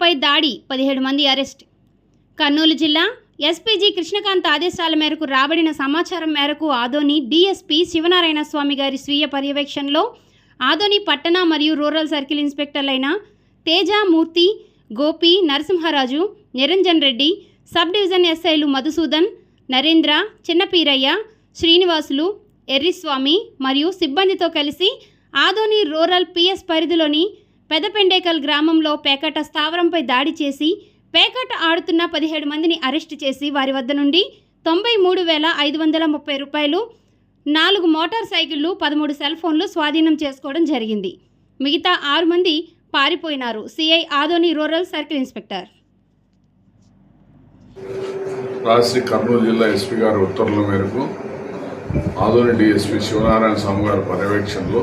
దాడి పదిహేడు మంది అరెస్ట్. కర్నూలు జిల్లా ఎస్పీజీ కృష్ణకాంత్ ఆదేశాల మేరకు రాబడిన సమాచారం మేరకు ఆదోని డీఎస్పీ శివనారాయణ స్వామి గారి స్వీయ పర్యవేక్షణలో ఆదోని పట్టణ మరియు రూరల్ సర్కిల్ ఇన్స్పెక్టర్లైన తేజ మూర్తి గోపి నరసింహరాజు నిరంజన్ రెడ్డి సబ్ డివిజన్ ఎస్ఐలు మధుసూదన్ నరేంద్ర చిన్నపీరయ్య శ్రీనివాసులు ఎర్రిస్వామి మరియు సిబ్బందితో కలిసి ఆదోని రూరల్ పిఎస్ పరిధిలోని పెదపెండేకల్ గ్రామంలో పేకట స్థావరంపై దాడి చేసి పేకట ఆడుతున్న పదిహేడు మందిని అరెస్టు చేసి వారి వద్ద నుండి తొంభై మూడు వేల ఐదు వందల ముప్పై రూపాయలు నాలుగు మోటార్ సైకిళ్ళు పదమూడు సెల్ ఫోన్లు స్వాధీనం చేసుకోవడం జరిగింది. మిగతా ఆరు మంది పారిపోయినారు. CI Adoni rural circle inspector. రాసి కర్నూలు జిల్లా ఎస్పీ గారి ఉత్తర్వుల మేరకు ఆదోని డిఎస్పీ శివనారాయణ స్వామి గారి పర్యవేక్షణలో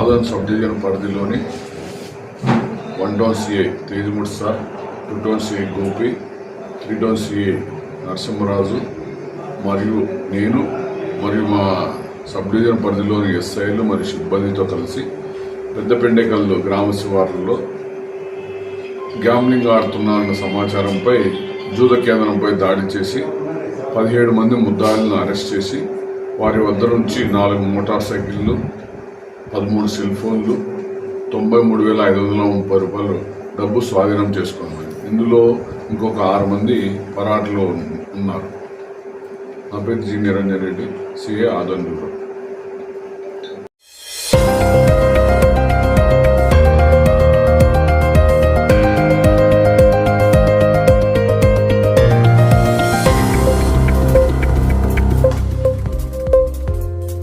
ఆదోని సబ్ డివిజన్ పరిధిలోని one town CI Tejamurthy sir two town CI Gopi three town CI Narasimharaju మరియు నేను మరియు మా సబ్ డివిజన్ పరిధిలోని ఎస్ఐలు మరియు సిబ్బందితో కలిసి పెద్దపెండేకల్లు గ్రామ శివార్లలో గ్యామ్లింగ్ ఆడుతున్నారన్న సమాచారంపై జూద కేంద్రంపై దాడి చేసి పదిహేడు మంది ముద్దాయిలను అరెస్ట్ చేసి వారి వద్ద నుంచి నాలుగు మోటార్ సైకిళ్ళు పదమూడు సెల్ ఫోన్లు తొంభై మూడు వేల ఐదు వందల ముప్పై రూపాయలు డబ్బు స్వాధీనం చేసుకున్నాను. ఇందులో ఇంకొక ఆరు మంది పరాటలో ఉన్నారు. నా పేరు జి. నిరంజన్ రెడ్డి సిఏ ఆదోన్